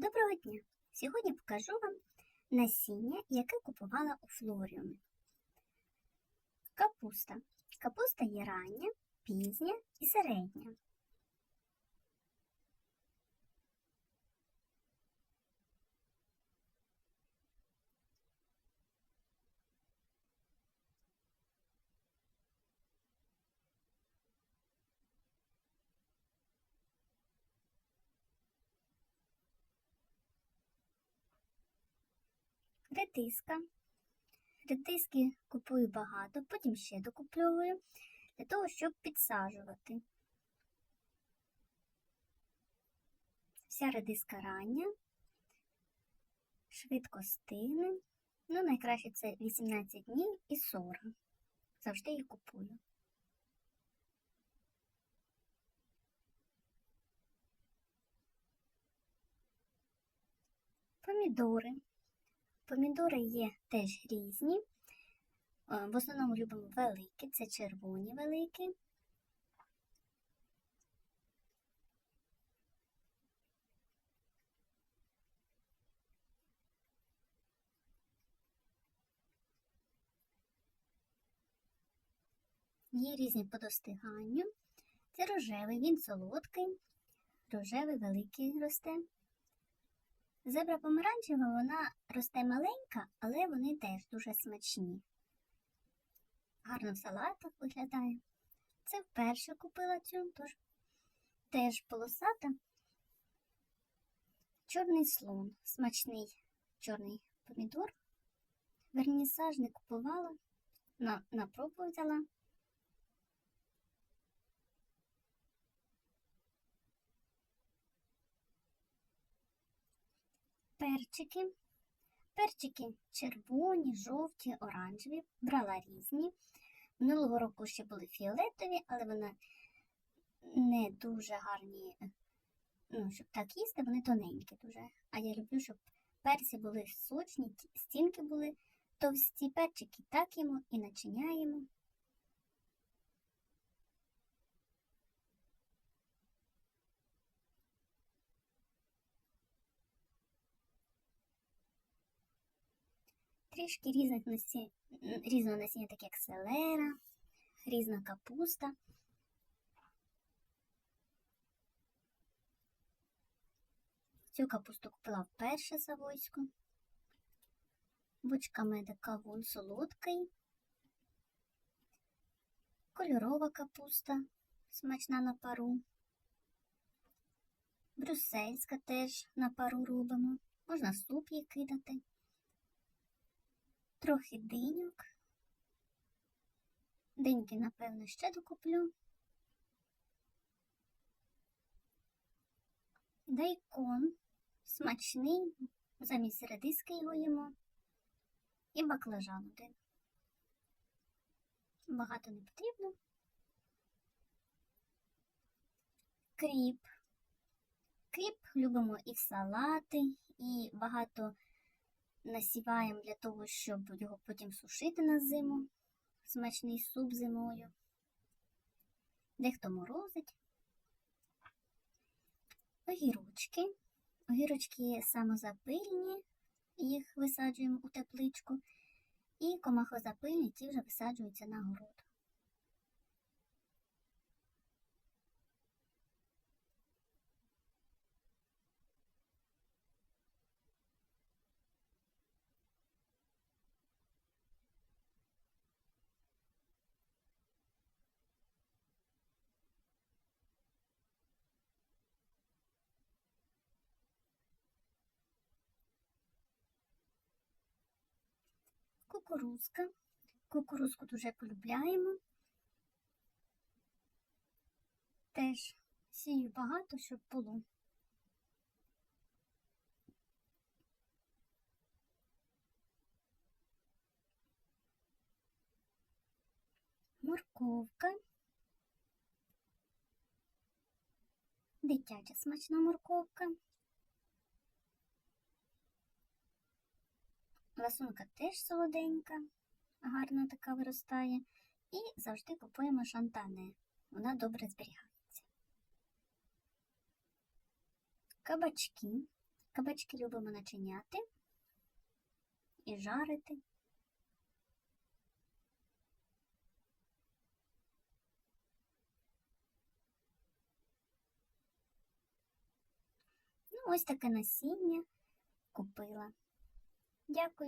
Доброго дня! Сьогодні покажу вам насіння, яке купувала у флоріумі. Капуста. Капуста є рання, пізня і середня. Редиска. Редиски купую багато, потім ще докуплюю для того, щоб підсаджувати. Вся редиска рання, швидко стигне. Ну, найкраще це 18 днів і 40. Завжди її купую. Помідори. Помідори є теж різні. Е, В основному любимо великі, це червоні великі. Є різні по достиганню. Це рожевий, він солодкий, рожевий великий росте. Зебра помаранчева, вона росте маленька, але вони теж дуже смачні. Гарно в салатах виглядає. Це вперше купила цю, тож теж полосата. Чорний слон, смачний чорний помідор. Вернісаж не купувала, на, на пробу взяла. Перчики. Перчики червоні, жовті, оранжеві. Брала різні. Минулого року ще були фіолетові, але вони не дуже гарні, ну, щоб так їсти, вони тоненькі дуже. А я люблю, щоб перці були сочні, стінки були товсті, перчики так їмо і начиняємо. Трішки різних різного насіння, так як селера, різна капуста. Цю капусту купила вперше за войську. Бучка меда кавун солодкий. Кольорова капуста, смачна на пару. Брюссельська теж на пару робимо. Можна суп їй кидати трохи диньок. Диньки, напевно, ще докуплю. Дайкон смачний, замість редиски його їмо. І баклажан один. Багато не потрібно. Кріп. Кріп любимо і в салати, і багато насіваємо для того, щоб його потім сушити на зиму. Смачний суп зимою. Дехто морозить. Огірочки. Огірочки самозапильні, їх висаджуємо у тепличку. І комахозапильні ті вже висаджуються на город. Кукурузка. Кукурузку дуже полюбляємо. Теж сію багато, щоб було. Морковка. Дитяча смачна морковка. Ласунка теж солоденька, гарна така виростає. І завжди купуємо шантане. Вона добре зберігається. Кабачки. Кабачки любимо начиняти і жарити. Ну, ось таке насіння купила. Дякую.